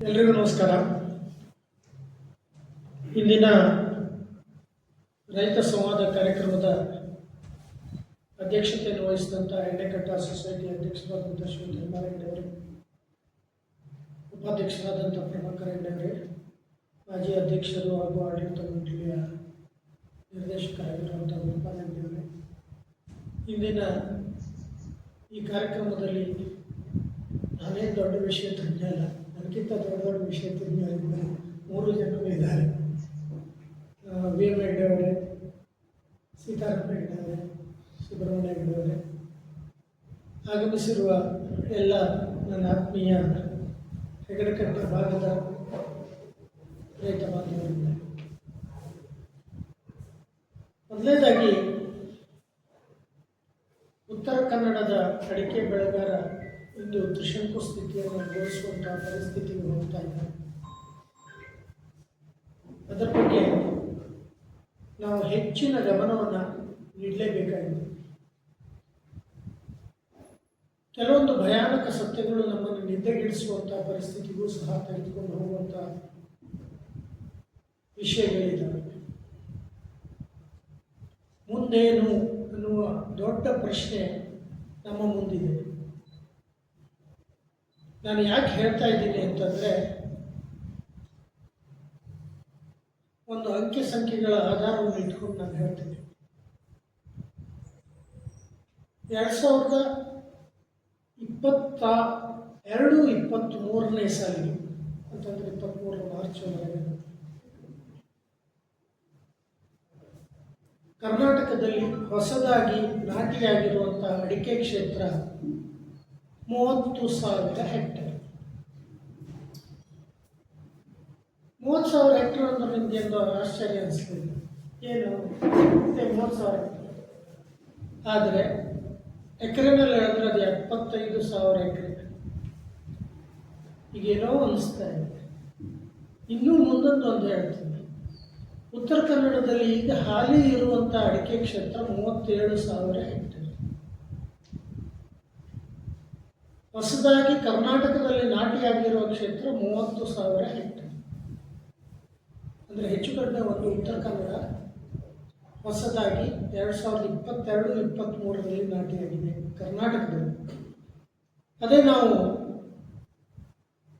ಎಲ್ರಿಗೂ ನಮಸ್ಕಾರ. ಇಂದಿನ ರೈತ ಸಂವಾದ ಕಾರ್ಯಕ್ರಮದ ಅಧ್ಯಕ್ಷತೆಯನ್ನು ವಹಿಸಿದಂಥ ಎಣ್ಣೆಕಟ್ಟ ಸೊಸೈಟಿ ಅಧ್ಯಕ್ಷರಾದಂಥ ಶ್ರೀ ಧರ್ಮಾರೆಡ್ಡಿಯವರು ಉಪಾಧ್ಯಕ್ಷರಾದಂಥ ಪ್ರಭಾಕರ್ ರೆಡ್ಡಿಯವರೇ ಮಾಜಿ ಅಧ್ಯಕ್ಷರು ಹಾಗೂ ಆಡಳಿತ ಮಂಡಳಿಯ ನಿರ್ದೇಶಕರಾಗಿರುವಂಥ ರೆಡ್ಡಿಯವರೇ ಇಂದಿನ ಈ ಕಾರ್ಯಕ್ರಮದಲ್ಲಿ ನಾನೇನು ದೊಡ್ಡ ವಿಷಯ ತಜ್ಞ ಅಲ್ಲ ನನಗಿಂತ ದೊಡ್ಡ ದೊಡ್ಡ ವಿಷಯ ತಜ್ಞರಿದ್ದಾರೆ ಮೂರು ಜನರು ಇದ್ದಾರೆ. ವಿ ಎಂ ಹೆಗ್ಡೆ ಅವರೇ ಸೀತಾರಾಮ ಹೆಗ್ಡೆ ಅವರೇ, ಸುಬ್ರಹ್ಮಣ್ಯ ಹೆಗ್ಡೆ ಅವರೇ. ಆಗಮಿಸಿರುವ ಎಲ್ಲ ನನ್ನ ಆತ್ಮೀಯ ಹೆಗಡಕಟ್ಟೆ ಭಾಗದ ರೈತ ಬಾಂಧವರಿದ್ದಾರೆ. ಮೊದಲನೇದಾಗಿ, ಉತ್ತರ ಕನ್ನಡದ ಅಡಿಕೆ ಬೆಳೆಗಾರ ಇಂದು ತ್ರಿಶಂಕು ಸ್ಥಿತಿಯನ್ನು ಅನುಭವಿಸುವಂತಹ ಪರಿಸ್ಥಿತಿಗೆ ಹೋಗ್ತಾ ಇದ್ದಾರೆ ಅದರ ಬಗ್ಗೆ ನಾವು ಹೆಚ್ಚಿನ ಗಮನವನ್ನು ನೀಡಲೇಬೇಕಾಗಿದೆ. ಕೆಲವೊಂದು ಭಯಾನಕ ಸತ್ಯಗಳು ನಮ್ಮನ್ನು ನಿದ್ದೆಗಿಡಿಸುವಂತಹ ಪರಿಸ್ಥಿತಿಗೂ ಸಹ ತೆಗೆದುಕೊಂಡು ಹೋಗುವಂಥ ವಿಷಯಗಳಿದ್ದಾವೆ ಮುಂದೇನು ಅನ್ನುವ ದೊಡ್ಡ ಪ್ರಶ್ನೆ ನಮ್ಮ ಮುಂದಿದೆ. ನಾನು ಯಾಕೆ ಹೇಳ್ತಾ ಇದ್ದೀನಿ ಅಂತಂದರೆ, ಒಂದು ಅಂಕಿ ಸಂಖ್ಯೆಗಳ ಆಧಾರವನ್ನು ಇಟ್ಕೊಂಡು ನಾನು ಹೇಳ್ತೀನಿ. ಎರಡು ಸಾವಿರದ ಇಪ್ಪತ್ತ ಎರಡು ಇಪ್ಪತ್ತ್ಮೂರನೇ ಸಾಲಿಗೆ ಅಂತಂದರೆ ಇಪ್ಪತ್ತ್ಮೂರರ ಮಾರ್ಚ್ ಕರ್ನಾಟಕದಲ್ಲಿ ಹೊಸದಾಗಿ ನಾಟಿಯಾಗಿರುವಂಥ ಅಡಿಕೆ ಕ್ಷೇತ್ರ ಮೂವತ್ತು ಸಾವಿರ ಹೆಕ್ಟೇರ್. ಮೂವತ್ತು ಸಾವಿರ ಹೆಕ್ಟೇರ್ ಅಂದ್ರೆ ನಿಮ್ಗೆ ಎಂದು ಆಶ್ಚರ್ಯ ಅನಿಸ್ಲಿಲ್ಲ ಏನು? ಮೂವತ್ತು ಸಾವಿರ ಹೆಕ್ಟೇರ್. ಆದರೆ, ಎಕರೆನಲ್ಲಿ ಹೇಳಿದ್ರೆ ಅದು ಎಪ್ಪತ್ತೈದು ಸಾವಿರ ಎಕರೆ ಈಗೇನೋ ಅನಿಸ್ತಾ ಇದೆ. ಇನ್ನೂ ಮುಂದೊಂದು ಒಂದು ಹೇಳ್ತೀನಿ. ಉತ್ತರ ಕನ್ನಡದಲ್ಲಿ ಈಗ ಹಾಲಿ ಇರುವಂಥ ಅಡಿಕೆ ಕ್ಷೇತ್ರ ಮೂವತ್ತೇಳು ಸಾವಿರ ಹೆಕ್ಟೇರ್. ಹೊಸದಾಗಿ ಕರ್ನಾಟಕದಲ್ಲಿ ನಾಟಿಯಾಗಿರುವ ಕ್ಷೇತ್ರ ಮೂವತ್ತು ಸಾವಿರ ಹೆಕ್ಟೇರ್. ಅಂದರೆ ಹೆಚ್ಚು ಕಡಿಮೆ ಒಂದು ಉತ್ತರ ಕನ್ನಡ, ಹೊಸದಾಗಿ ಎರಡು ಸಾವಿರದ ಇಪ್ಪತ್ತೆರಡು ಇಪ್ಪತ್ತ್ಮೂರರಲ್ಲಿ ನಾಟಿಯಾಗಿದೆ ಕರ್ನಾಟಕದಲ್ಲಿ. ಅದೇ ನಾವು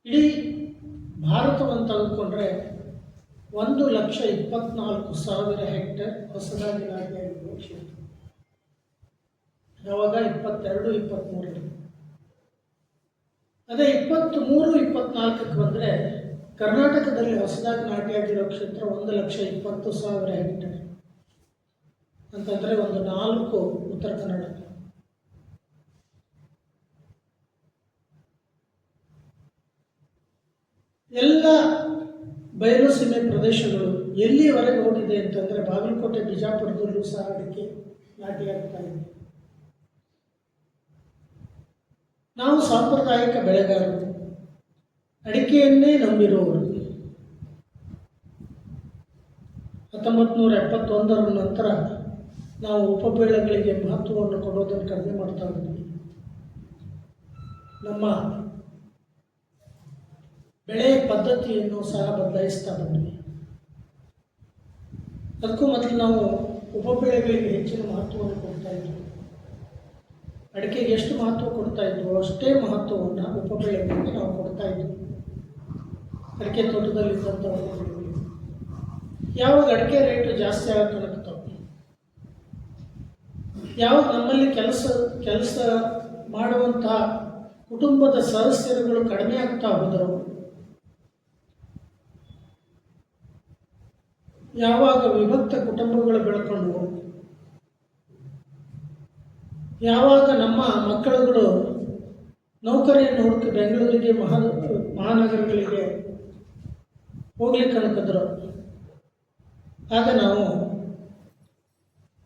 ಇಡೀ ಭಾರತವನ್ನು ತೆಗೆದುಕೊಂಡ್ರೆ ಒಂದು ಲಕ್ಷ ಇಪ್ಪತ್ನಾಲ್ಕು ಸಾವಿರ ಹೆಕ್ಟರ್ ಹೊಸದಾಗಿ ನಾಟಿಯಾಗಿರುವ ಕ್ಷೇತ್ರ. ಯಾವಾಗ? ಇಪ್ಪತ್ತೆರಡು ಇಪ್ಪತ್ತ್ಮೂರರಲ್ಲಿ ಅದೇ ಇಪ್ಪತ್ತ್ಮೂರು ಇಪ್ಪತ್ನಾಲ್ಕಕ್ಕೆ ಬಂದರೆ ಕರ್ನಾಟಕದಲ್ಲಿ ಹೊಸದಾಗಿ ನಾಟಿಯಾಗಿರೋ ಕ್ಷೇತ್ರ ಒಂದು ಲಕ್ಷ ಇಪ್ಪತ್ತು ಸಾವಿರ ಹೆಕ್ಟೇರ್. ಅಂತಂದರೆ ಒಂದು ನಾಲ್ಕು ಉತ್ತರ ಕನ್ನಡ. ಎಲ್ಲ ಬಯಲು ಸೀಮೆ ಪ್ರದೇಶಗಳು ಎಲ್ಲಿವರೆಗೆ ಹೋಗಿದೆ ಅಂತಂದರೆ ಬಾಗಲಕೋಟೆ, ಬಿಜಾಪುರದಲ್ಲೂ ಸಹ ಅಡಿಕೆ ನಾಟಿಯಾಗ್ತಾ ಇದೆ. ನಾವು ಸಾಂಪ್ರದಾಯಿಕ ಬೆಳೆಗಾರರು. ಅಡಿಕೆಯನ್ನೇ ನಂಬಿರುವವರು. ಹತ್ತೊಂಬತ್ತು ನೂರ ಎಪ್ಪತ್ತೊಂದರ ನಂತರ ನಾವು ಉಪಬೆಳೆಗಳಿಗೆ ಮಹತ್ವವನ್ನು ಕೊಡೋದನ್ನು ಕಡಿಮೆ ಮಾಡ್ತಾ ಇದ್ದೀವಿ. ನಮ್ಮ ಬೆಳೆ ಪದ್ಧತಿಯನ್ನು ಸಹ ಬದಲಾಯಿಸ್ತಾ ಬಂದ್ವಿ. ಅದಕ್ಕೂ ಮೊದಲು ನಾವು ಉಪಬೆಳೆಗಳಿಗೆ ಹೆಚ್ಚಿನ ಮಹತ್ವವನ್ನು ಕೊಡ್ತಾ ಇದ್ವಿ. ಅಡಿಕೆಗೆ ಎಷ್ಟು ಮಹತ್ವ ಕೊಡ್ತಾ ಇದ್ವೋ ಅಷ್ಟೇ ಮಹತ್ವವನ್ನು ಉಪಬೆಳೆಗಳಿಗೆ ನಾವು ಕೊಡ್ತಾ ಇದ್ವಿ ಅಡಿಕೆ ತೋಟದಲ್ಲಿದ್ದಂಥ ಯಾವಾಗ ಅಡಿಕೆ ರೇಟು ಜಾಸ್ತಿ ಆಗತ್ತೋ ಯಾವಾಗ ನಮ್ಮಲ್ಲಿ ಕೆಲಸ ಕೆಲಸ ಮಾಡುವಂಥ ಕುಟುಂಬದ ಸದಸ್ಯರುಗಳು ಕಡಿಮೆ ಆಗ್ತಾ ಹೋದರು? ಯಾವಾಗ ವಿಭಕ್ತ ಕುಟುಂಬಗಳು ಬೆಳ್ಕೊಂಡ್ವು ಯಾವಾಗ ನಮ್ಮ ಮಕ್ಕಳುಗಳು ನೌಕರಿಯನ್ನು ಹುಡುಕಿ ಬೆಂಗಳೂರಿಗೆ ಮಹಾ ಮಹಾನಗರಗಳಿಗೆ ಹೋಗ್ಲಿಕ್ಕೆ ಅನ್ಕೊಂಡ್ರು. ಆಗ ನಾವು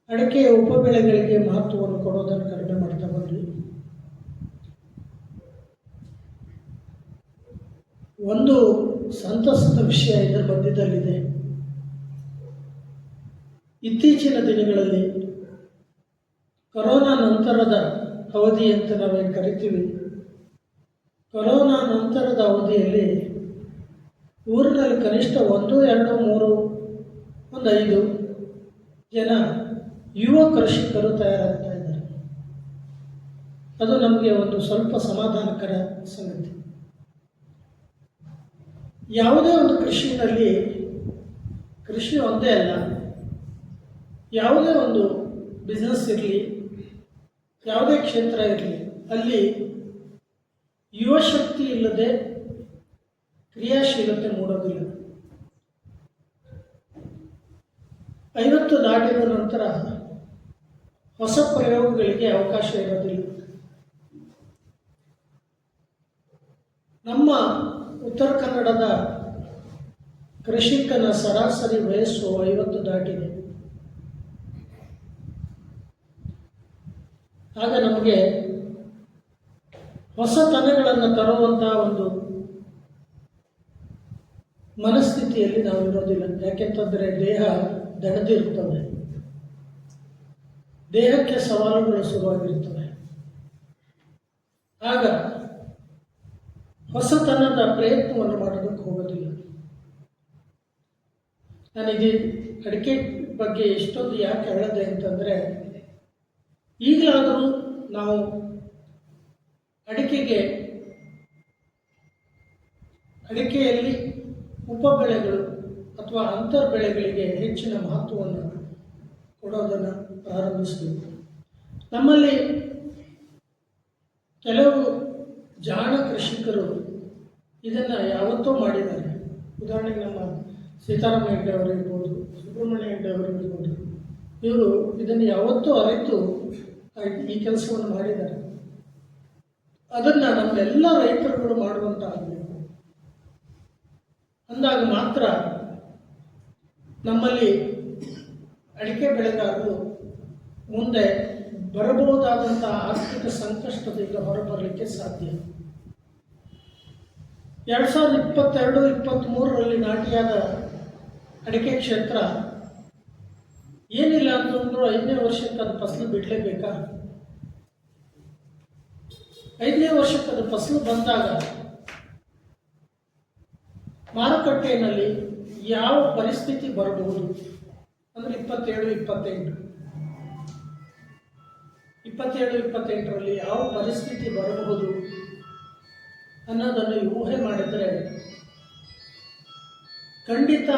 ಅಡಿಕೆ ಉಪಬೆಳೆಗಳಿಗೆ ಮಹತ್ವವನ್ನು ಕೊಡೋದನ್ನು ಕಡಿಮೆ ಮಾಡ್ತಾ ಬಂದ್ವಿ. ಒಂದು ಸಂತಸದ ವಿಷಯ ಇದರ ಮಧ್ಯದಲ್ಲಿದೆ. ಇತ್ತೀಚಿನ ದಿನಗಳಲ್ಲಿ ಕೊರೋನಾ ನಂತರದ ಅವಧಿ ಅಂತ ನಾವೇನು ಕರಿತೀವಿ? ಕೊರೋನಾ ನಂತರದ ಅವಧಿಯಲ್ಲಿ ಊರಿನಲ್ಲಿ ಕನಿಷ್ಠ ಒಂದು, ಎರಡು, ಮೂರು, ಒಂದು ಐದು ಜನ ಯುವ ಕೃಷಿಕರು ತಯಾರಾಗ್ತಾ ಇದ್ದಾರೆ. ಅದು ನಮಗೆ ಒಂದು ಸ್ವಲ್ಪ ಸಮಾಧಾನಕರ ಸಂಗತಿ. ಯಾವುದೇ ಒಂದು ಕೃಷಿಯಲ್ಲಿ ಕೃಷಿ ಒಂದೇ ಅಲ್ಲ, ಯಾವುದೇ ಒಂದು ಬಿಸ್ನೆಸ್ ಇರಲಿ ಯಾವುದೇ ಕ್ಷೇತ್ರ ಇರಲಿ, ಅಲ್ಲಿ ಯುವಶಕ್ತಿ ಇಲ್ಲದೆ ಕ್ರಿಯಾಶೀಲತೆ ಮೂಡೋದಿಲ್ಲ. ಐವತ್ತು ದಾಟಿದ ನಂತರ ಹೊಸ ಪ್ರಯೋಗಗಳಿಗೆ ಅವಕಾಶ ಇರೋದಿಲ್ಲ. ನಮ್ಮ ಉತ್ತರ ಕನ್ನಡದ ಕೃಷಿಕನ ಸರಾಸರಿ ವಯಸ್ಸು ಐವತ್ತು ದಾಟಿದೆ. ಆಗ ನಮಗೆ ಹೊಸತನಗಳನ್ನು ತರುವಂತಹ ಒಂದು ಮನಸ್ಥಿತಿಯಲ್ಲಿ ನಾವು ಇರೋದಿಲ್ಲ. ಯಾಕೆಂತಂದರೆ ದೇಹ ದಣದಿರುತ್ತವೆ ದೇಹಕ್ಕೆ ಸವಾಲುಗಳು ಶುರುವಾಗಿರುತ್ತವೆ ಆಗ ಹೊಸತನದ ಪ್ರಯತ್ನವನ್ನು ಮಾಡೋದಕ್ಕೆ ಹೋಗೋದಿಲ್ಲ. ನನಗೆ ಅಡಿಕೆ ಬಗ್ಗೆ ಎಷ್ಟೊಂದು ಯಾಕೆ ಹೇಳಿದೆ ಅಂತಂದರೆ ಈಗಲಾದರೂ ನಾವು ಅಡಿಕೆಗೆ ಅಡಿಕೆಯಲ್ಲಿ ಉಪ ಬೆಳೆಗಳು ಅಥವಾ ಅಂತರ್ ಬೆಳೆಗಳಿಗೆ ಹೆಚ್ಚಿನ ಮಹತ್ವವನ್ನು ಕೊಡೋದನ್ನು ಪ್ರಾರಂಭಿಸಬೇಕು ನಮ್ಮಲ್ಲಿ ಕೆಲವು ಜಾಣ ಕೃಷಿಕರು ಇದನ್ನು ಯಾವತ್ತೂ ಮಾಡಿದ್ದಾರೆ. ಉದಾಹರಣೆಗೆ ನಮ್ಮ ಸೀತಾರಾಮ ಹೆಗ್ಡೆ ಅವರಿರ್ಬೋದು, ಸುಬ್ರಹ್ಮಣ್ಯ ಹೆಗ್ಡೆ ಅವರಿರ್ಬೋದು. ಇವರು ಇದನ್ನು ಯಾವತ್ತೂ ಅರಿತು ಈ ಕೆಲಸವನ್ನು ಮಾಡಿದ್ದಾರೆ. ಅದನ್ನು ನಮ್ಮೆಲ್ಲ ರೈತರುಗಳು ಮಾಡುವಂತ ಆಗಬೇಕು ಅಂದಾಗ ಮಾತ್ರ ನಮ್ಮಲ್ಲಿ ಅಡಿಕೆ ಬೆಳೆಗಾರರು ಮುಂದೆ ಬರಬಹುದಾದಂಥ ಆರ್ಥಿಕ ಸಂಕಷ್ಟದಿಂದ ಹೊರಬರಲಿಕ್ಕೆ ಸಾಧ್ಯ. ಎರಡು ಸಾವಿರದ ಇಪ್ಪತ್ತೆರಡು ಇಪ್ಪತ್ತ್ಮೂರರಲ್ಲಿ ನಾಟಿಯಾದ ಅಡಿಕೆ ಕ್ಷೇತ್ರ ಏನಿಲ್ಲ ಅಂತಂದ್ರು ಐದನೇ ವರ್ಷಕ್ಕೆ ಅದು ಫಸಲು ಬಿಡಲೇಬೇಕಾ? ಐದನೇ ವರ್ಷಕ್ಕೆ ಅದು ಫಸಲು ಬಂದಾಗ ಮಾರುಕಟ್ಟೆಯಲ್ಲಿ ಯಾವ ಪರಿಸ್ಥಿತಿ ಬರಬಹುದು? ಅಂದರೆ ಇಪ್ಪತ್ತೇಳು, ಇಪ್ಪತ್ತೆಂಟು. ಇಪ್ಪತ್ತೇಳು, ಇಪ್ಪತ್ತೆಂಟರಲ್ಲಿ ಯಾವ ಪರಿಸ್ಥಿತಿ ಬರಬಹುದು ಅನ್ನೋದನ್ನು ಊಹೆ ಮಾಡಿದರೆ ಖಂಡಿತ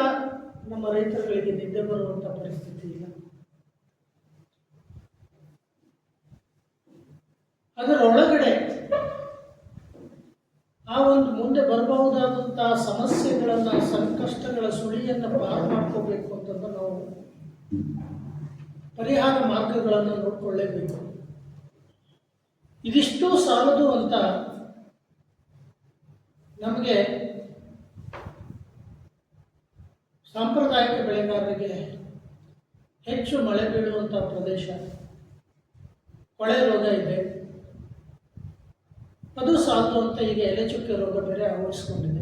ನಮ್ಮ ರೈತರುಗಳಿಗೆ ನಿದ್ದೆ ಬರುವಂಥ ಪರಿಸ್ಥಿತಿ ಇಲ್ಲ. ಅದರ ಒಳಗಡೆ ಆ ಒಂದು ಮುಂದೆ ಬರಬಹುದಾದಂತಹ ಸಮಸ್ಯೆಗಳನ್ನು, ಸಂಕಷ್ಟಗಳ ಸುಳಿಯನ್ನು ಪಾರು ಮಾಡ್ಕೋಬೇಕು ಅಂತಂದ್ರೆ ನಾವು ಪರಿಹಾರ ಮಾರ್ಗಗಳನ್ನು ನೋಡಿಕೊಳ್ಳೇಬೇಕು. ಇದಿಷ್ಟು ಸಾಲದು ಅಂತ ನಮಗೆ ಸಾಂಪ್ರದಾಯಿಕ ಬೆಳೆಗಾರರಿಗೆ ಹೆಚ್ಚು ಮಳೆ ಬೀಳುವಂಥ ಪ್ರದೇಶ, ಕೊಳೆ ರೋಗ ಇದೆ. ಅದು ಸಾಕು ಅಂತ ಈಗ ಎಲೆ ಚುಕ್ಕೆ ರೋಗ ಬೇರೆ ಆವರಿಸ್ಕೊಂಡಿದೆ.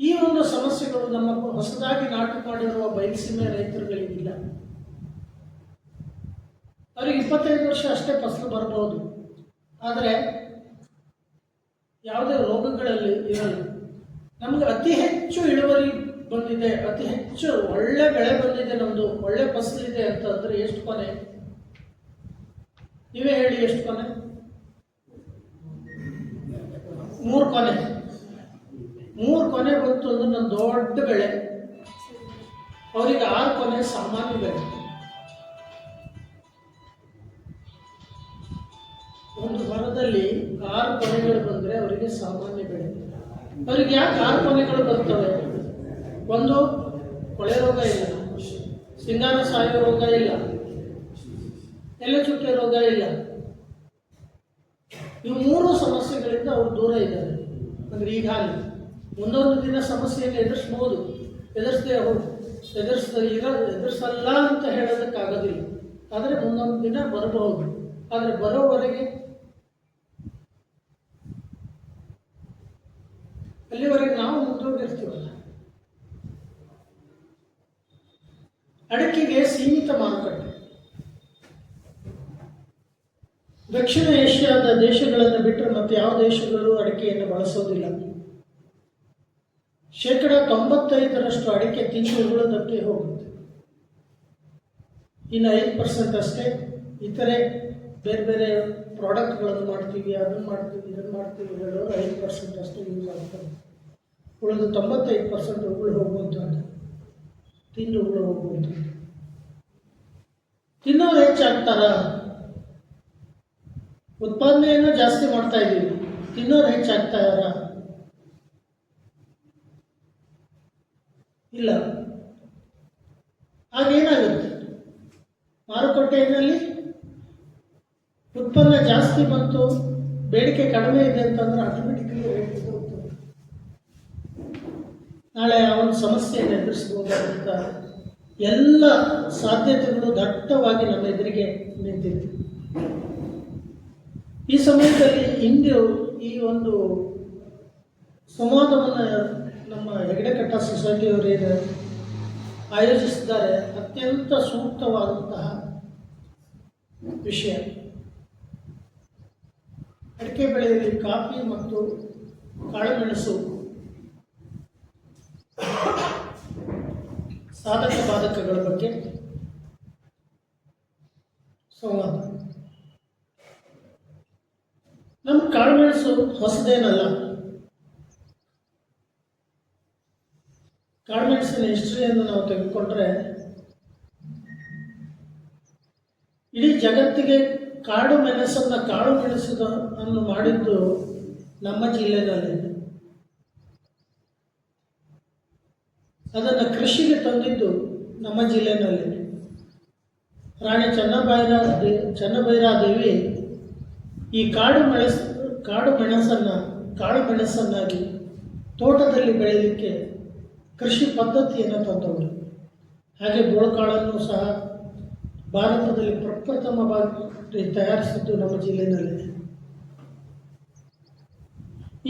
ಈ ಒಂದು ಸಮಸ್ಯೆಗಳು ನಮ್ಮ ಹೊಸದಾಗಿ ನಾಟಿ ಮಾಡಿರುವ ಬಯಲುಸೀಮೆ ರೈತರುಗಳಿಗಿಲ್ಲ. ಅವ್ರಿಗೆ ಇಪ್ಪತ್ತೈದು ವರ್ಷ ಅಷ್ಟೇ ಫಸಲು ಬರಬಹುದು ಆದರೆ ಯಾವುದೇ ರೋಗಗಳಲ್ಲಿ ಇರಲ್ಲ. ನಮಗೆ ಅತಿ ಹೆಚ್ಚು ಇಳುವರಿ ಬಂದಿದೆ, ಅತಿ ಹೆಚ್ಚು ಒಳ್ಳೆ ಬೆಳೆ ಬಂದಿದೆ ನಮ್ಮದು ಒಳ್ಳೆ ಫಸಲಿದೆ ಅಂದರೆ ಎಷ್ಟು ಕೊನೆ? ನೀವೇ ಹೇಳಿ ಎಷ್ಟು ಕೊನೆ? ಮೂರು ಕೊನೆ. ಮೂರು ಕೊನೆ ಬಂತು ಅಂದ್ರೆ ನನ್ನ ದೊಡ್ಡ ಬೆಳೆ. ಅವರಿಗೆ ಆರು ಕೊನೆ ಸಾಮಾನ್ಯ ಬೆಳೆ. ಒಂದು ಮರದಲ್ಲಿ ಆರು ಕೊನೆಗಳು ಬಂದರೆ ಅವರಿಗೆ ಸಾಮಾನ್ಯ ಬೆಳೆ. ಅವರಿಗೆ ಯಾಕೆ ಆರು ಕೊನೆಗಳು ಬರ್ತವೆ? ಒಂದು, ಕೊಳೆ ರೋಗ ಇಲ್ಲ. ಸಿಂಗಾರ ಸಾಯೋ ರೋಗ ಇಲ್ಲ. ಎಲೆ ಚುಕ್ಕೆ ರೋಗ ಇಲ್ಲ. ಇವು ಮೂರು ಸಮಸ್ಯೆಗಳಿಂದ ಅವರು ದೂರ ಇದ್ದಾರೆ. ಅಂದರೆ ಹಾಗೆ. ಮುಂದೊಂದು ದಿನ ಸಮಸ್ಯೆಯನ್ನು ಎದುರಿಸ್ಬೋದು. ಎದುರಿಸದೆ ಹೋಗಿ ಎದುರಿಸ ಇರ ಎದುರಿಸಲ್ಲ ಅಂತ ಹೇಳೋದಕ್ಕಾಗೋದಿಲ್ಲ. ಆದರೆ ಮುಂದೊಂದು ದಿನ ಬರಬಹುದು. ಆದರೆ ಬರೋವರೆಗೆ ಅಲ್ಲಿವರೆಗೆ ನಾವು ಮುಂದೋಗಿರ್ತೀವಲ್ಲ. ಮತ್ತೆ ಯಾವ ದೇಶಗಳು ಅಡಿಕೆಯನ್ನು ಬಳಸೋದಿಲ್ಲ. ಶೇಕಡ ತೊಂಬತ್ತೈದರಷ್ಟು ಅಡಿಕೆ ತಿಂದು ತಪ್ಪಿ ಹೋಗುತ್ತೆ. ಇನ್ನು ಐದು ಪರ್ಸೆಂಟ್ ಅಷ್ಟೇ. ಇತರೆ ಬೇರೆ ಬೇರೆ ಪ್ರಾಡಕ್ಟ್ಗಳನ್ನು ಮಾಡ್ತೀವಿ, ಅದನ್ನು ಮಾಡ್ತೀವಿ, ಇದನ್ನು ಮಾಡ್ತೀವಿ ಹೇಳೋರು ಐದು ಪರ್ಸೆಂಟ್ ಅಷ್ಟು ಯೂಸ್ ಆಗ್ತದೆ. ಉಳಿದು ತೊಂಬತ್ತೈದು ಪರ್ಸೆಂಟ್ ಉಗುಳು ಹೋಗುವಂಥದ್ದು. ತಿಂದು ಉಗುಳು ಹೋಗುವಂಥದ್ದು. ತಿನ್ನೋರು ಹೆಚ್ಚಾಗ್ತಾರ? ಉತ್ಪಾದನೆಯನ್ನು ಜಾಸ್ತಿ ಮಾಡ್ತಾ ಇದ್ದೀವಿ. ತಿನ್ನೋರು ಹೆಚ್ಚಾಗ್ತಾ ಇದಾರ? ಇಲ್ಲ. ಆಗೇನಾಗುತ್ತೆ ಮಾರುಕಟ್ಟೆಯಲ್ಲಿ ಉತ್ಪನ್ನ ಜಾಸ್ತಿ ಬಂತು, ಬೇಡಿಕೆ ಕಡಿಮೆ ಇದೆ ಅಂತಂದ್ರೆ ಆಟೋಮೆಟಿಕ್ಲಿ ರೇಟ್ ಹೋಗ್ತದೆ ನಾಳೆ ಆ ಒಂದು ಸಮಸ್ಯೆಯನ್ನು ಎದುರಿಸಬಹುದಾದಂಥ ಎಲ್ಲ ಸಾಧ್ಯತೆಗಳು ದಟ್ಟವಾಗಿ ನಮ್ಮ ಎದುರಿಗೆ ನಿಂತಿದೆ. ಈ ಸಮಯದಲ್ಲಿ ಹಿಂದೆ ಈ ಒಂದು ಸಂವಾದವನ್ನು ನಮ್ಮ ಹೆಗಡೆಕಟ್ಟ ಸೊಸೈಟಿಯವರು ಏನು ಆಯೋಜಿಸಿದ್ದಾರೆ, ಅತ್ಯಂತ ಸೂಕ್ತವಾದಂತಹ ವಿಷಯ. ಅಡಿಕೆ ಬೆಳೆಯಲ್ಲಿ ಕಾಫಿ ಮತ್ತು ಕಾಳುಮೆಣಸು ಸಾಧಕ ಬಾಧಕಗಳ ಬಗ್ಗೆ ಸಂವಾದ. ನಮ್ಮ ಕಾಳುಮೆಣಸು ಹೊಸದೇನಲ್ಲ? ಕಾಳುಮೆಣಸಿನ ಹಿಸ್ಟ್ರಿಯನ್ನು ನಾವು ತೆಗೆದುಕೊಂಡ್ರೆ, ಇಡೀ ಜಗತ್ತಿಗೆ ಕಾಡು ಮೆಣಸನ್ನು ಕಾಳು ಮೆಣಸದ ಅನ್ನು ಮಾಡಿದ್ದು ನಮ್ಮ ಜಿಲ್ಲೆನಲ್ಲಿ. ಅದನ್ನು ಕೃಷಿಗೆ ತಂದಿದ್ದು ನಮ್ಮ ಜಿಲ್ಲೆನಲ್ಲಿ. ರಾಣಿ ಚೆನ್ನಬೈರ ಚೆನ್ನಬೈರಾದೇವಿ ಈ ಕಾಡು ಮೆಣಸು, ಕಾಡು ಮೆಣಸನ್ನು, ಕಾಳು ಮೆಣಸನ್ನಾಗಿ ತೋಟದಲ್ಲಿ ಬೆಳೆಯಲಿಕ್ಕೆ ಕೃಷಿ ಪದ್ಧತಿಯನ್ನು ತಂದವರು ಹಾಗೆ ಬೋಳುಕಾಳನ್ನು ಸಹ ಭಾರತದಲ್ಲಿ ಪ್ರಪ್ರಥಮವಾಗಿ ತಯಾರಿಸಿದ್ದು ನಮ್ಮ ಜಿಲ್ಲೆಯಲ್ಲಿದೆ.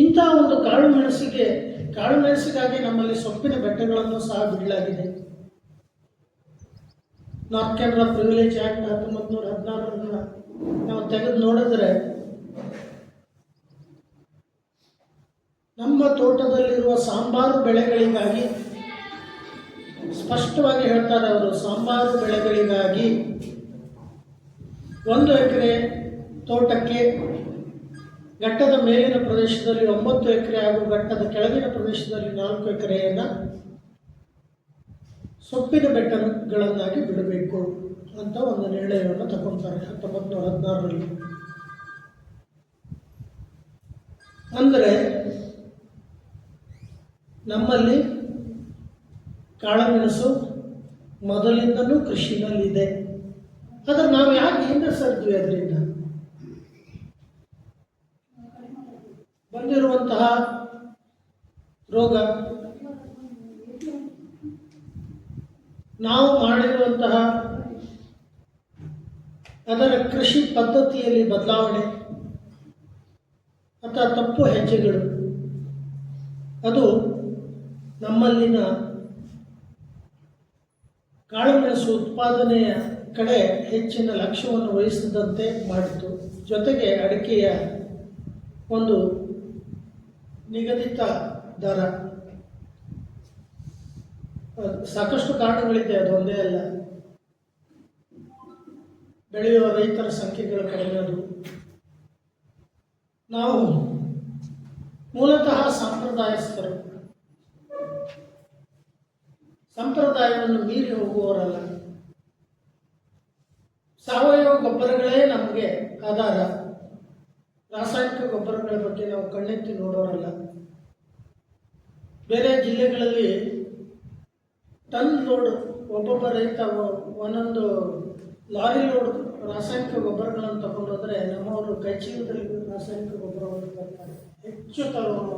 ಇಂಥ ಒಂದು ಕಾಳು ಮೆಣಸಿಗೆ, ಕಾಳು ಮೆಣಸಿಗಾಗಿ ನಮ್ಮಲ್ಲಿ ಸೊಪ್ಪಿನ ಬೆಟ್ಟಗಳನ್ನು ಸಹ ಬಿಡಲಾಗಿದೆ. ನಾರ್ತ್ ಕೆನರಾ ಪ್ರಿವಿಲೇಜ್ ಆ್ಯಕ್ಟ್ ಹತ್ತೊಂಬತ್ತು ನೂರ ಹದಿನಾರರನ್ನ ನಾವು ತೆಗೆದು ನೋಡಿದ್ರೆ ನಮ್ಮ ತೋಟದಲ್ಲಿರುವ ಸಾಂಬಾರು ಬೆಳೆಗಳಿಗಾಗಿ ಸ್ಪಷ್ಟವಾಗಿ ಹೇಳ್ತಾರೆ ಅವರು, ಸಾಂಬಾರು ಬೆಳೆಗಳಿಗಾಗಿ ಒಂದು ಎಕರೆ ತೋಟಕ್ಕೆ ಘಟ್ಟದ ಮೇಲಿನ ಪ್ರದೇಶದಲ್ಲಿ ಒಂಬತ್ತು ಎಕರೆ ಹಾಗೂ ಘಟ್ಟದ ಕೆಳಗಿನ ಪ್ರದೇಶದಲ್ಲಿ ನಾಲ್ಕು ಎಕರೆಯನ್ನು ಸೊಪ್ಪಿನ ಬೆಟ್ಟಗಳನ್ನಾಗಿ ಬಿಡಬೇಕು. ಅಂತ ಒಂದು ನಿರ್ಣಯವನ್ನು ತಗೊಳ್ತಾರೆ ಹತ್ತೊಂಬತ್ತು ನೂರ ಹದಿನಾರರಲ್ಲಿ. ಅಂದರೆ ನಮ್ಮಲ್ಲಿ ಕಾಳಮೆಣಸು ಮೊದಲಿಂದಲೂ ಕೃಷಿನಲ್ಲಿದೆ. ಆದರೆ ನಾವು ಯಾಕೆ ಹಿಂದೆ ಸರಿದ್ವಿ ಅದರಿಂದ? ಬಂದಿರುವಂತಹ ರೋಗ. ನಾವು ಮಾಡಿರುವಂತಹ ಅದರ ಕೃಷಿ ಪದ್ಧತಿಯಲ್ಲಿ ಬದಲಾವಣೆ ಅಥವಾ ತಪ್ಪು ಹೆಜ್ಜೆಗಳು. ಅದು ನಮ್ಮಲ್ಲಿನ ಕಾಳುಮೆಣಸು ಉತ್ಪಾದನೆಯ ಕಡೆ ಹೆಚ್ಚಿನ ಲಕ್ಷ್ಯವನ್ನು ವಹಿಸಿದಂತೆ ಮಾಡಿತು. ಜೊತೆಗೆ ಅಡಿಕೆಯ ಒಂದು ನಿಗದಿತ ದರ. ಸಾಕಷ್ಟು ಕಾರಣಗಳಿದೆ, ಅದು ಒಂದೇ ಅಲ್ಲ. ಬೆಳೆಯುವ ರೈತರ ಸಂಖ್ಯೆಗಳು ಕಡಿಮೆ ಅದು ನಾವು ಮೂಲತಃ ಸಂಪ್ರದಾಯಸ್ಥರು. ಸಂಪ್ರದಾಯವನ್ನು ಮೀರಿ ಹೋಗುವವರಲ್ಲ. ಸಾವಯವ ಗೊಬ್ಬರಗಳೇ ನಮಗೆ ಆಧಾರ. ರಾಸಾಯನಿಕ ಗೊಬ್ಬರಗಳ ಬಗ್ಗೆ ನಾವು ಕಣ್ಣೆತ್ತಿ ನೋಡೋರಲ್ಲ. ಬೇರೆ ಜಿಲ್ಲೆಗಳಲ್ಲಿ ಟನ್ ಲೋಡ್ ಒಬ್ಬೊಬ್ಬ ರೈತ ಒಂದೊಂದು ಲಾರಿ ಲೋಡ್ ರಾಸಾಯನಿಕ ಗೊಬ್ಬರಗಳನ್ನು ತಗೊಂಡೋದ್ರೆ ನಮ್ಮವರು ಕೈ ಚೀಲದಲ್ಲಿ ರಾಸಾಯನಿಕ ಗೊಬ್ಬರವನ್ನು ತರ್ತಾರೆ. ಹೆಚ್ಚು ತಗೊಂಡು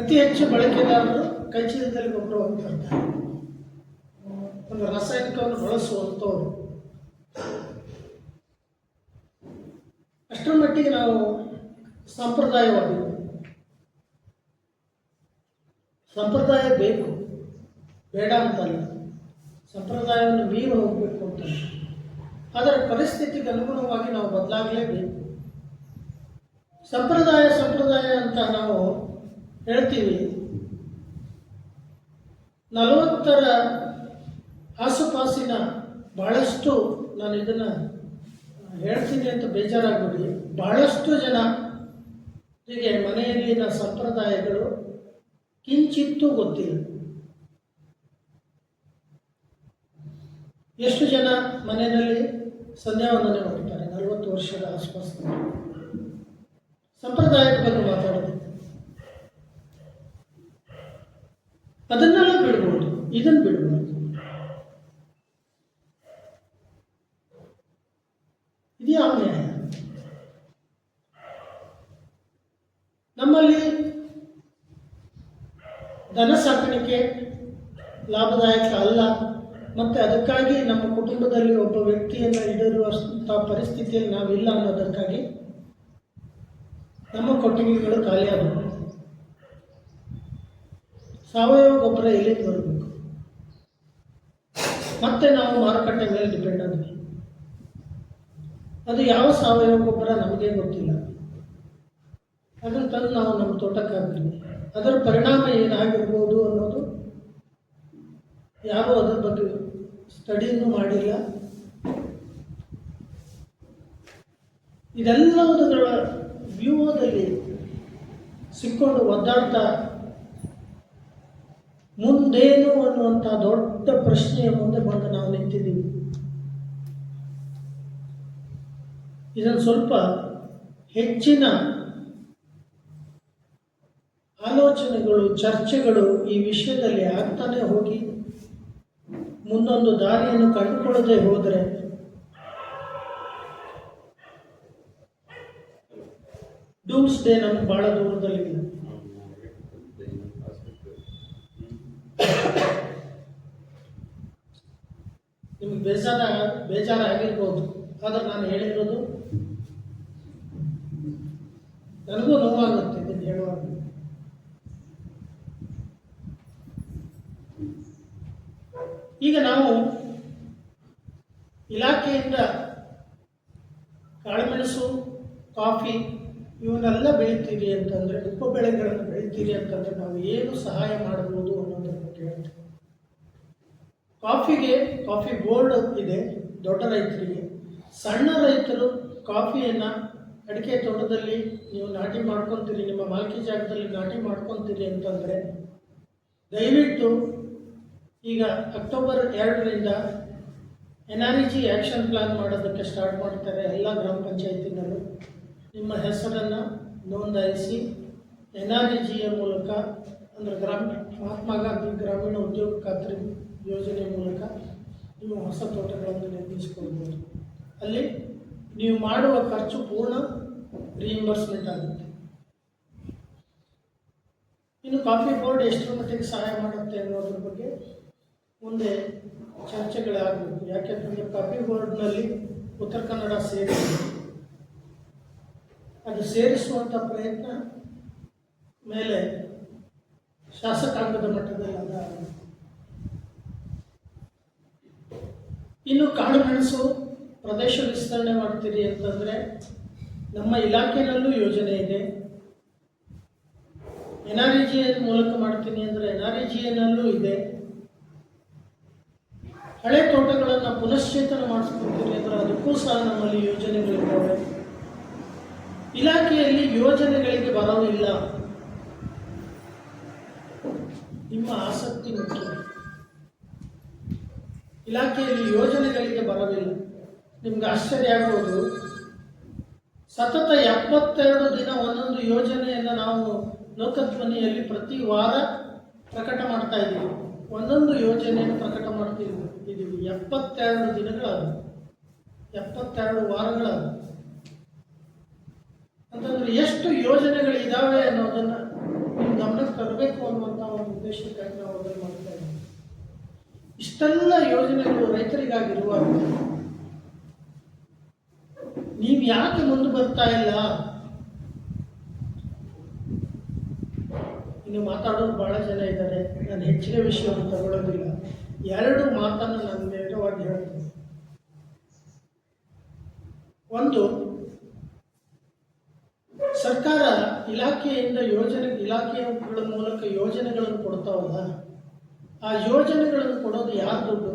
ಅತಿ ಹೆಚ್ಚು ಬಳಕೆದಾರರು ಕೈ ಚೀಲದಲ್ಲಿ ಗೊಬ್ಬರವನ್ನು ತರ್ತಾರೆ. ಒಂದು ರಾಸಾಯನಿಕವನ್ನು ಬಳಸುವಂಥವ್ರು. ಅಷ್ಟರ ಮಟ್ಟಿಗೆ ನಾವು ಸಂಪ್ರದಾಯವಾದಿ. ಸಂಪ್ರದಾಯ ಬೇಕು. ಬೇಡ ಅಂತಲ್ಲ. ಸಂಪ್ರದಾಯವನ್ನು ಮೀರಿ ಹೋಗಬೇಕು ಅಂತ ಅದರ ಪರಿಸ್ಥಿತಿಗೆ ಅನುಗುಣವಾಗಿ ನಾವು ಬದಲಾಗಲೇಬೇಕು. ಸಂಪ್ರದಾಯ ಸಂಪ್ರದಾಯ ಅಂತ ನಾವು ಹೇಳ್ತೀವಿ. ನಲವತ್ತರ ಆಸುಪಾಸಿನ ಬಹಳಷ್ಟು ನಾನು ಇದನ್ನು ಹೇಳ್ತೀನಿ ಅಂತ ಬೇಜಾರಾಗ್ಬಿಡಿ. ಬಹಳಷ್ಟು ಜನ ಹೀಗೆ ಮನೆಯಲ್ಲಿನ ಸಂಪ್ರದಾಯಗಳು ಕಿಂಚಿತ್ತೂ ಗೊತ್ತಿಲ್ಲ. ಎಷ್ಟು ಜನ ಮನೆಯಲ್ಲಿ ಸಂಧ್ಯಾ ವಂದನೆ ಮಾಡ್ತಾರೆ ನಲವತ್ತು ವರ್ಷದ ಆಸ್ಪಾಸ್. ಸಂಪ್ರದಾಯದ ಬಗ್ಗೆ ಮಾತಾಡೋದು. ಅದನ್ನೆಲ್ಲ ಬಿಡ್ಬೋದು. ಇದನ್ನು ಬಿಡ್ಬೋದು. ಇದು ಯಾವ ನಮ್ಮಲ್ಲಿ ದನ ಸಾಕಾಣಿಕೆ ಲಾಭದಾಯಕ ಅಲ್ಲ, ಮತ್ತು ಅದಕ್ಕಾಗಿ ನಮ್ಮ ಕುಟುಂಬದಲ್ಲಿ ಒಬ್ಬ ವ್ಯಕ್ತಿಯನ್ನು ಇಡಿರುವಂಥ ಪರಿಸ್ಥಿತಿಯಲ್ಲಿ ನಾವಿಲ್ಲ ಅನ್ನೋದಕ್ಕಾಗಿ ನಮ್ಮ ಕೊಟ್ಟಿಗೆಗಳು ಖಾಲಿಯಾಗಬೇಕು. ಸಾವಯವ ಗೊಬ್ಬರ ಎಲ್ಲಿಂದ ಬರಬೇಕು? ಮತ್ತೆ ನಾವು ಮಾರುಕಟ್ಟೆ ಮೇಲೆ ಡಿಪೆಂಡ್ ಆದ್ವಿ. ಅದು ಯಾವ ಸಾವಯವ ಗೊಬ್ಬರ ನಮಗೆ ಗೊತ್ತಿಲ್ಲ. ಅದನ್ನು ತಂದು ನಾವು ನಮ್ಮ ತೋಟಕ್ಕೆ ಹಾಕ್ತೀವಿ ಅದರ ಪರಿಣಾಮ ಏನಾಗಿರ್ಬೋದು ಅನ್ನೋದು ಯಾರೂ ಅದರ ಬಗ್ಗೆ ಸ್ಟಡಿನೂ ಮಾಡಿಲ್ಲ. ಇದೆಲ್ಲವುದರ ವ್ಯೂಹದಲ್ಲಿ ಸಿಕ್ಕೊಂಡು ಒದ್ದಾಡ್ತಾ ಮುಂದೇನು ಅನ್ನುವಂಥ ದೊಡ್ಡ ಪ್ರಶ್ನೆಯ ಮುಂದೆ ಬಂದು ನಾವು ನಿಂತಿದ್ದೀವಿ. ಇದನ್ನು ಸ್ವಲ್ಪ ಹೆಚ್ಚಿನ ಆಲೋಚನೆಗಳು, ಚರ್ಚೆಗಳು ಈ ವಿಷಯದಲ್ಲಿ ಆಗ್ತಾನೆ ಹೋಗಿ. ಮುಂದೊಂದು ದಾರಿಯನ್ನು ಕಂಡುಕೊಳ್ಳದೆ ಹೋದರೆ ಡೂಮ್ಸ್ ಡೇ ನಮ್ಗೆ ಬಹಳ ದೂರದಲ್ಲಿದೆ. ನಿಮ್ಗೆ ಬೇಜಾರ ಬೇಜಾರ ಆಗಿರ್ಬೋದು ಆದ್ರೆ ನಾನು ಹೇಳಿರೋದು ನನಗೂ ನೋವಾಗುತ್ತೆ ಇದನ್ನು ಹೇಳುವಾಗ. ಈಗ ನಾವು ಇಲಾಖೆಯಿಂದ ಕಾಳುಮೆಣಸು, ಕಾಫಿ ಇವನ್ನೆಲ್ಲ ಬೆಳಿತೀರಿ ಅಂತಂದರೆ, ಉಪ ಬೆಳೆಗಳನ್ನು ಬೆಳಿತೀರಿ ಅಂತಂದರೆ ನಾವು ಏನು ಸಹಾಯ ಮಾಡಬಹುದು ಅನ್ನೋದನ್ನು ಬಗ್ಗೆ ಕಾಫಿಗೆ, ಕಾಫಿ ಬೋರ್ಡ್ ಇದೆ ದೊಡ್ಡ ರೈತರಿಗೆ. ಸಣ್ಣ ರೈತರು ಕಾಫಿಯನ್ನು ಅಡಿಕೆ ತೋಟದಲ್ಲಿ ನೀವು ನಾಟಿ ಮಾಡ್ಕೊತೀರಿ, ನಿಮ್ಮ ಮಾಲ್ಕಿ ಜಾಗದಲ್ಲಿ ನಾಟಿ ಮಾಡ್ಕೊತೀರಿ ಅಂತಂದರೆ, ದಯವಿಟ್ಟು ಈಗ ಅಕ್ಟೋಬರ್ ಎರಡರಿಂದ N R E G action plan ಮಾಡೋದಕ್ಕೆ ಸ್ಟಾರ್ಟ್ ಮಾಡ್ತಾರೆ ಎಲ್ಲ ಗ್ರಾಮ ಪಂಚಾಯತಿನಲ್ಲೂ. ನಿಮ್ಮ ಹೆಸರನ್ನು ನೋಂದಾಯಿಸಿ ಎನ್ ಆರ್ ಇ ಜಿಯ ಮೂಲಕ ಅಂದರೆ ಗ್ರಾಮ ಮಹಾತ್ಮ ಗಾಂಧಿ ಗ್ರಾಮೀಣ ಉದ್ಯೋಗ ಖಾತ್ರಿ ಯೋಜನೆ ಮೂಲಕ ನೀವು ಹೊಸ ತೋಟಗಳನ್ನು ನಿರ್ಮಿಸಿಕೊಳ್ಬೋದು. ಅಲ್ಲಿ ನೀವು ಮಾಡುವ ಖರ್ಚು ಪೂರ್ಣ ರಿಇಂಬರ್ಸ್ಮೆಂಟ್ ಆಗುತ್ತೆ. ಇನ್ನು ಕಾಫಿ ಬೋರ್ಡ್ ಎಷ್ಟರ ಮಟ್ಟಿಗೆ ಸಹಾಯ ಮಾಡುತ್ತೆ ಅನ್ನೋದ್ರ ಬಗ್ಗೆ ಮುಂದೆ ಚರ್ಚೆಗಳಾಗಬೇಕು ಯಾಕೆಂತಂದರೆ ಕಾಫಿ ಬೋರ್ಡ್ನಲ್ಲಿ ಉತ್ತರ ಕನ್ನಡ ಸೇರಿ ಅದು ಸೇರಿಸುವಂಥ ಪ್ರಯತ್ನ ಮೇಲೆ ಶಾಸಕಾಂಗದ ಮಟ್ಟದಲ್ಲಿ ಅದ. ಇನ್ನು ಕಾಳು ಮೆಣಸು ಪ್ರದೇಶ ವಿಸ್ತರಣೆ ಮಾಡ್ತೀರಿ ಅಂತಂದರೆ ನಮ್ಮ ಇಲಾಖೆಯಲ್ಲೂ ಯೋಜನೆ ಇದೆ. ಎನ್ ಆರ್ ಇ ಜಿ ಮೂಲಕ ಮಾಡ್ತೀನಿ ಅಂದರೆ ಎನ್ ಆರ್ ಇ ಇದೆ. ಹಳೆ ತೋಟಗಳನ್ನು ಪುನಶ್ಚೇತನ ಮಾಡಿಸ್ಕೊಡ್ತೀನಿ ಅಂದರೆ ಅದಕ್ಕೂ ಸಹ ನಮ್ಮಲ್ಲಿ ಯೋಜನೆಗಳಿದ್ದಾವೆ. ಇಲಾಖೆಯಲ್ಲಿ ಯೋಜನೆಗಳಿಗೆ ಬರೋದಿಲ್ಲ. ನಿಮ್ಮ ಆಸಕ್ತಿ ಮುಖ್ಯ. ಇಲಾಖೆಯಲ್ಲಿ ಯೋಜನೆಗಳಿಗೆ ಬರೋದಿಲ್ಲ. ನಿಮ್ಗೆ ಆಶ್ಚರ್ಯ ಆಗ್ಬೋದು. ಸತತ ಎಪ್ಪತ್ತೆರಡು ದಿನ ಒಂದೊಂದು ಯೋಜನೆಯನ್ನು ನಾವು ಲೋಕಧ್ವನಿಯಲ್ಲಿ ಪ್ರತಿ ವಾರ ಪ್ರಕಟ ಮಾಡ್ತಾ ಇದ್ದೀವಿ. ಒಂದೊಂದು ಯೋಜನೆಯನ್ನು ಪ್ರಕಟ ಎಪ್ಪತ್ತೆರಡು ದಿನಗಳದು ಎಪ್ಪತ್ತೆರಡು ವಾರಗಳದು ಅಂತಂದ್ರೆ ಎಷ್ಟು ಯೋಜನೆಗಳು ಇದಾವೆ ಅನ್ನೋದನ್ನ ಗಮನಕ್ಕೆ ತರಬೇಕು ಅನ್ನುವಂಥ ಒಂದು ಉದ್ದೇಶಕ್ಕಾಗಿ ನಾವು ಅದನ್ನು ಮಾಡ್ತಾ ಇಷ್ಟೆಲ್ಲ ಯೋಜನೆಗಳು ರೈತರಿಗಾಗಿರುವ ನೀವು ಯಾಕೆ ಮುಂದೆ ಬರ್ತಾ ಇಲ್ಲ? ಇನ್ನು ಮಾತಾಡೋರು ಬಹಳ ಜನ ಇದ್ದಾರೆ. ನಾನು ಹೆಚ್ಚಿನ ವಿಷಯವನ್ನು ತಗೊಳ್ಳೋದಿಲ್ಲ. ಎರಡು ಮಾತನ್ನು ನಾನು ನೇರವಾಗಿ ಹೇಳ್ತೀನಿ. ಒಂದು, ಸರ್ಕಾರ ಇಲಾಖೆಯಿಂದ ಯೋಜನೆ, ಇಲಾಖೆಗಳ ಮೂಲಕ ಯೋಜನೆಗಳನ್ನು ಕೊಡ್ತಾವಲ್ಲ, ಆ ಯೋಜನೆಗಳನ್ನು ಕೊಡೋದು ಯಾರು ದುಡ್ಡು?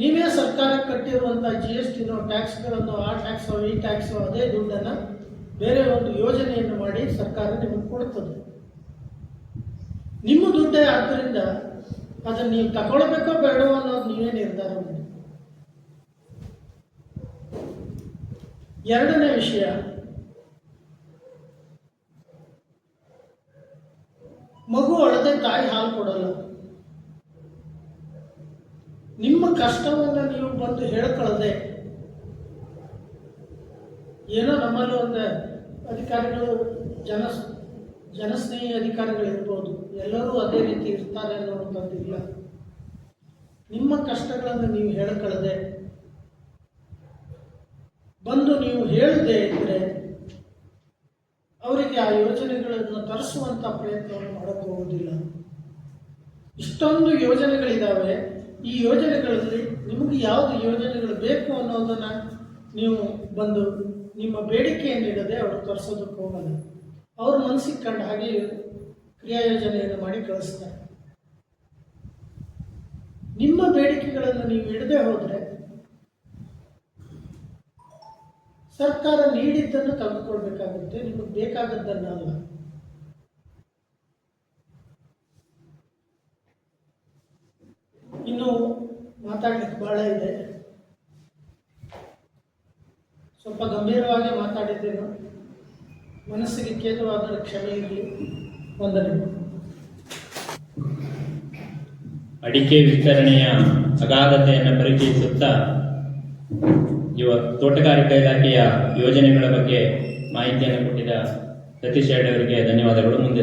ನೀವೇ ಸರ್ಕಾರಕ್ಕೆ ಕಟ್ಟಿರುವಂತಹ ಜಿ ಎಸ್ ಟಿನೋ ಟ್ಯಾಕ್ಸ್ಗಳನ್ನು, ಆ ಟ್ಯಾಕ್ಸೋ, ಈ ಟ್ಯಾಕ್ಸೋ, ಅದೇ ದುಡ್ಡನ್ನು ಬೇರೆ ಒಂದು ಯೋಜನೆಯನ್ನು ಮಾಡಿ ಸರ್ಕಾರ ನಿಮಗೆ ಕೊಡ್ತದೆ. ನಿಮ್ಮ ದುಡ್ಡೇ ಆದ್ದರಿಂದ ಅದನ್ನು ನೀವು ತಗೊಳ್ಬೇಕೋ ಬೇಡವೋ ಅನ್ನೋದು ನೀವೇ ನಿರ್ಧಾರ ಮಾಡಿ. ಎರಡನೇ ವಿಷಯ, ಮಗು ಅಳದೆ ತಾಯಿ ಹಾಲು ಕೊಡಲ್ಲ. ನಿಮ್ಮ ಕಷ್ಟವನ್ನು ನೀವು ಬಂದು ಹೇಳ್ಕೊಳ್ಳದೆ ಏನೋ ನಮ್ಮಲ್ಲಿ ಒಂದು ಅಧಿಕಾರಿಗಳು, ಜನ, ಜನಸ್ನೇಹಿ ಅಧಿಕಾರಿಗಳಿರ್ಬೋದು. ಎಲ್ಲರೂ ಅದೇ ರೀತಿ ಇರ್ತಾರೆ ಅನ್ನುವಂಥದ್ದು ಇಲ್ಲ. ನಿಮ್ಮ ಕಷ್ಟಗಳನ್ನು ನೀವು ಹೇಳ್ಕೊಳ್ಳದೆ ಬಂದು ನೀವು ಹೇಳದೆ ಇದ್ದರೆ ಅವರಿಗೆ ಆ ಯೋಜನೆಗಳನ್ನು ತರಿಸುವಂಥ ಪ್ರಯತ್ನವನ್ನು ಮಾಡೋಕ್ಕೋಗೋದಿಲ್ಲ ಇಷ್ಟೊಂದು ಯೋಜನೆಗಳಿದ್ದಾವೆ ಈ ಯೋಜನೆಗಳಲ್ಲಿ ನಿಮಗೆ ಯಾವುದು ಯೋಜನೆಗಳು ಬೇಕು ಅನ್ನೋದನ್ನು ನೀವು ಬಂದು ನಿಮ್ಮ ಬೇಡಿಕೆಯನ್ನು ಇಡದೆ ಅವರು ತರಿಸೋದಕ್ಕೆ ಹೋಗಲ್ಲ. ಅವ್ರ ಮನಸ್ಸಿಗೆ ಕಂಡ ಹಾಗೆ ಕ್ರಿಯಾ ಯೋಜನೆಯನ್ನು ಮಾಡಿ ಕಳಿಸ್ತಾರೆ. ನಿಮ್ಮ ಬೇಡಿಕೆಗಳನ್ನು ನೀವು ಇಡದೆ ಹೋದರೆ ಸರ್ಕಾರ ನೀಡಿದ್ದನ್ನು ತೆಗೆದುಕೊಳ್ಬೇಕಾಗುತ್ತೆ, ನಿಮಗೆ ಬೇಕಾದದ್ದನ್ನಲ್ಲ. ಇನ್ನು ಮಾತಾಡಲಿಕ್ಕೆ ಬಹಳ ಇದೆ. ಸ್ವಲ್ಪ ಗಂಭೀರವಾಗಿ ಮಾತಾಡಿದ್ದೇನು. ಮನಸ್ಸಿಗೆ ಖೇದವಾದರೆ ಕ್ಷಮೆ ಇರಲಿ. ಅಡಿಕೆ ವಿಸ್ತರಣೆಯ ಅಗಾಧತೆಯನ್ನು ಪರಿಚಯಿಸುತ್ತಾ ಇವ ತೋಟಗಾರಿಕಾ ಇಲಾಖೆಯ ಯೋಜನೆಗಳ ಬಗ್ಗೆ ಮಾಹಿತಿಯನ್ನು ಕೊಟ್ಟಿದ ಸತೀಶ್ ಅವರಿಗೆ ಧನ್ಯವಾದಗಳು. ಮುಂದೆ